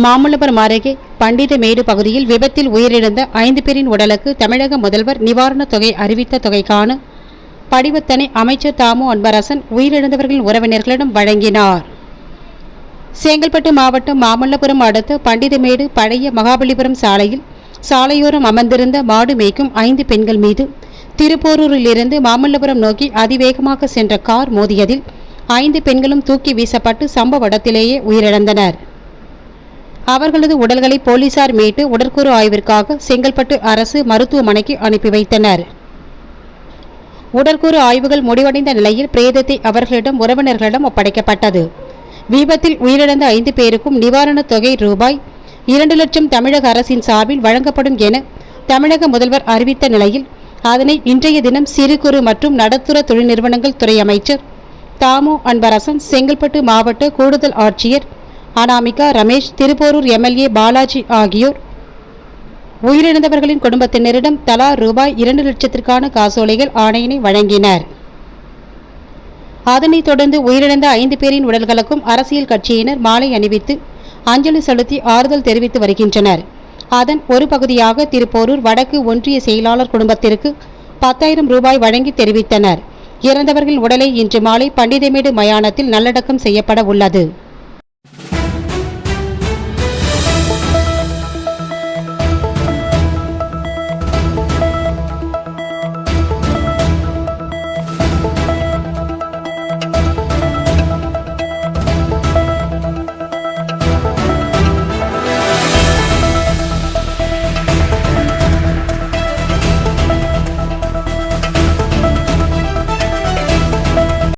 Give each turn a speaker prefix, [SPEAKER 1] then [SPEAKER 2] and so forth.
[SPEAKER 1] மாமல்லபுரம் அருகே பண்டிதமேடு பகுதியில் விபத்தில் உயிரிழந்த ஐந்து பேரின் உடலுக்கு தமிழக முதல்வர் நிவாரணத் தொகை அறிவித்த தொகைக்கான படிவத்தனை அமைச்சர் தாமு அன்பரசன் உயிரிழந்தவர்களின் உறவினர்களிடம் வழங்கினார். செங்கல்பட்டு மாவட்டம் மாமல்லபுரம் அடுத்த பண்டிதமேடு பழைய மகாபலிபுரம் சாலையில் சாலையோரம் அமர்ந்திருந்த மாடு மேய்க்கும் ஐந்து பெண்கள் மீது திருப்போரூரிலிருந்து மாமல்லபுரம் நோக்கி அதிவேகமாக சென்ற கார் மோதியதில் ஐந்து பெண்களும் தூக்கி வீசப்பட்டு சம்பவ இடத்திலேயே உயிரிழந்தனர். அவர்களது உடல்களை போலீசார் மீட்டு உடற்கூறு ஆய்விற்காக செங்கல்பட்டு அரசு மருத்துவமனைக்கு அனுப்பி வைத்தனர். உடற்கூறு ஆய்வுகள் முடிவடைந்த நிலையில் பிரேதத்தை அவர்களிடம் உறவினர்களிடம் ஒப்படைக்கப்பட்டது. விபத்தில் உயிரிழந்த ஐந்து பேருக்கும் நிவாரணத் தொகை ரூபாய் இரண்டு லட்சம் தமிழக அரசின் சார்பில் வழங்கப்படும் என தமிழக முதல்வர் அறிவித்த நிலையில் அதனை இன்றைய தினம் சிறு குறு மற்றும் நடுத்தர தொழில் நிறுவனங்கள் துறை அமைச்சர் தாமு அன்பரசன் செங்கல்பட்டு மாவட்ட கூடுதல் ஆட்சியர் அனாமிகா ரமேஷ் திருப்போரூர் எம்எல்ஏ பாலாஜி ஆகியோர். உயிரிழந்தவர்களின் குடும்பத்தினரிடம் தலா ரூபாய் இரண்டு லட்சத்திற்கான காசோலைகள் ஆணையினை வழங்கினர். அதனைத் தொடர்ந்து உயிரிழந்த ஐந்து பேரின் உடல்களுக்கும் அரசியல் கட்சியினர் மாலை அணிவித்து அஞ்சலி செலுத்தி ஆறுதல் தெரிவித்து வருகின்றனர். அதன் ஒரு பகுதியாக திருப்போரூர் வடக்கு ஒன்றிய செயலாளர் குடும்பத்திற்கு பத்தாயிரம் ரூபாய் வழங்கி தெரிவித்தனர். இறந்தவர்களின் உடலை இன்று மாலை பண்டிதமேடு மயானத்தில் நல்லடக்கம் செய்யப்பட உள்ளது.